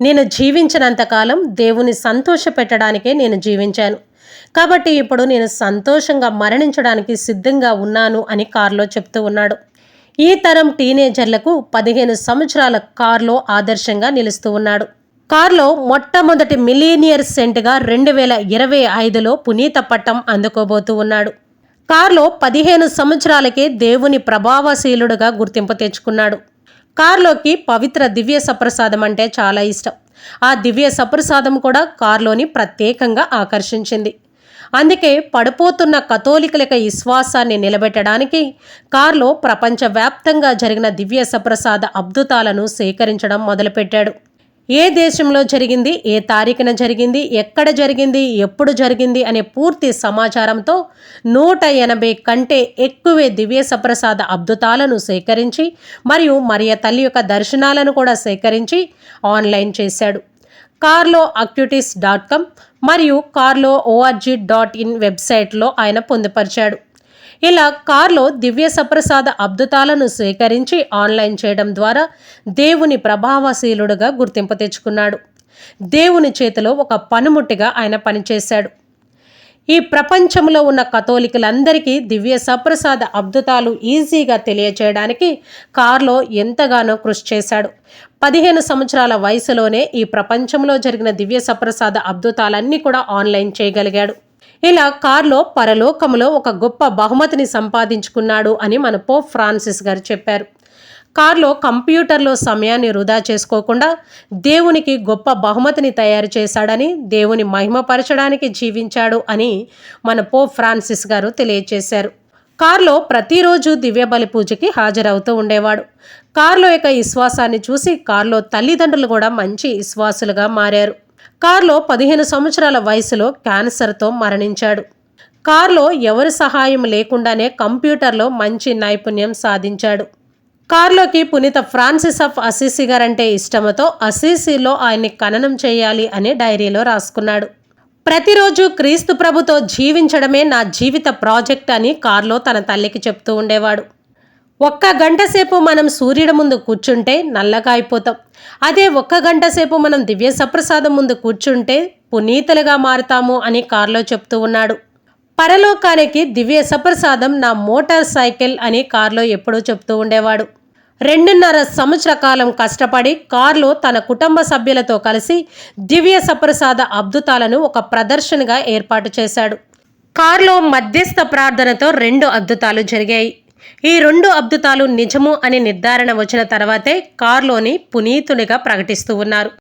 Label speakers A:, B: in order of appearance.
A: నేను జీవించినంతకాలం దేవుని సంతోష పెట్టడానికే నేను జీవించాను. కాబట్టి ఇప్పుడు నేను సంతోషంగా మరణించడానికి సిద్ధంగా ఉన్నాను అని కారులో చెప్తూ ఉన్నాడు. ఈ తరం టీనేజర్లకు పదిహేను సంవత్సరాల కారులో ఆదర్శంగా నిలుస్తూ ఉన్నాడు. కారులో మొట్టమొదటి మిలీనియర్ సెంట్గా రెండు వేల ఇరవై ఐదులో పునీత పట్టం అందుకోబోతూ ఉన్నాడు. కారులో పదిహేను సంవత్సరాలకే దేవుని ప్రభావశీలుడుగా గుర్తింపు తెచ్చుకున్నాడు. కారులోకి పవిత్ర దివ్య సప్రసాదం అంటే చాలా ఇష్టం. ఆ దివ్య సప్రసాదం కూడా కారులోని ప్రత్యేకంగా ఆకర్షించింది. అందుకే పడిపోతున్న కథోలికల విశ్వాసాన్ని నిలబెట్టడానికి కారులో ప్రపంచవ్యాప్తంగా జరిగిన దివ్య సప్రసాద అద్భుతాలను సేకరించడం మొదలుపెట్టాడు. ఏ దేశంలో జరిగింది ఏ తారీఖున జరిగింది ఎక్కడ జరిగింది ఎప్పుడు జరిగింది అనే పూర్తి సమాచారంతో నూట ఎనభై కంటే ఎక్కువే దివ్య సప్రసాద అద్భుతాలను సేకరించి మరియు మరియ తల్లి యొక్క దర్శనాలను కూడా సేకరించి ఆన్లైన్ చేశాడు. కార్లో అక్యూటిస్ డాట్ కామ్ మరియు కార్లో ఓఆర్జీ డాట్ ఇన్ వెబ్సైట్లో ఆయన పొందుపరిచాడు. ఇలా కార్లో దివ్య సప్రసాద అద్భుతాలను సేకరించి ఆన్లైన్ చేయడం ద్వారా దేవుని ప్రభావశీలుడుగా గుర్తింపు తెచ్చుకున్నాడు. దేవుని చేతిలో ఒక పనిముట్టిగా ఆయన పనిచేశాడు. ఈ ప్రపంచంలో ఉన్న కథోలికలందరికీ దివ్య సప్రసాద అద్భుతాలు ఈజీగా తెలియచేయడానికి కార్లో ఎంతగానో కృషి చేశాడు. పదిహేను సంవత్సరాల వయసులోనే ఈ ప్రపంచంలో జరిగిన దివ్య సప్రసాద అద్భుతాలన్నీ కూడా ఆన్లైన్ చేయగలిగాడు. ఇలా కార్లో పరలోకములో ఒక గొప్ప బహుమతిని సంపాదించుకున్నాడు అని మన పోప్ ఫ్రాన్సిస్ గారు చెప్పారు. కార్లో కంప్యూటర్లో సమయాన్ని వృధా చేసుకోకుండా దేవునికి గొప్ప బహుమతిని తయారు చేశాడని దేవుని మహిమపరచడానికి జీవించాడు అని మన పోప్ ఫ్రాన్సిస్ గారు తెలియజేశారు కారులో ప్రతిరోజు దివ్యబలి పూజకి హాజరవుతూ ఉండేవాడు. కారులో యొక్క విశ్వాసాన్ని చూసి కారులో తల్లిదండ్రులు కూడా మంచి విశ్వాసులుగా మారారు. కారులో పదిహేను సంవత్సరాల వయసులో క్యాన్సర్తో మరణించాడు. కార్లో ఎవరి సహాయం లేకుండానే కంప్యూటర్లో మంచి నైపుణ్యం సాధించాడు. కార్లోకి పునీత ఫ్రాన్సిస్ ఆఫ్ అసీసీ గారంటే ఇష్టమతో అసీసీలో ఆయన్ని ఖననం చేయాలి అని డైరీలో రాసుకున్నాడు. ప్రతిరోజు క్రీస్తు ప్రభుతో జీవించడమే నా జీవిత ప్రాజెక్ట్ అని కారులో తన తల్లికి చెప్తూ ఉండేవాడు. ఒక్క గంట సేపు మనం సూర్యుడి ముందు కూర్చుంటే నల్లగా అయిపోతాం అదే ఒక్క గంట సేపు మనం దివ్య సప్రసాదం ముందు కూర్చుంటే పునీతలుగా మారుతాము అని కారులో చెప్తూ ఉన్నాడు. పరలోకానికి దివ్య సప్రసాదం నా మోటార్ సైకిల్ అని కారులో ఎప్పుడూ చెప్తూ ఉండేవాడు. రెండున్నర సంవత్సర కాలం కష్టపడి కారులో తన కుటుంబ సభ్యులతో కలిసి దివ్య సప్రసాద అద్భుతాలను ఒక ప్రదర్శనగా ఏర్పాటు చేశాడు. కారులో మధ్యస్థ ప్రార్థనతో రెండు అద్భుతాలు జరిగాయి. ఈ రెండు అద్భుతాలు నిజము అని నిర్ధారణ వచ్చిన తర్వాతే కార్లోని పునీతునిగా ప్రకటిస్తూ ఉన్నారు.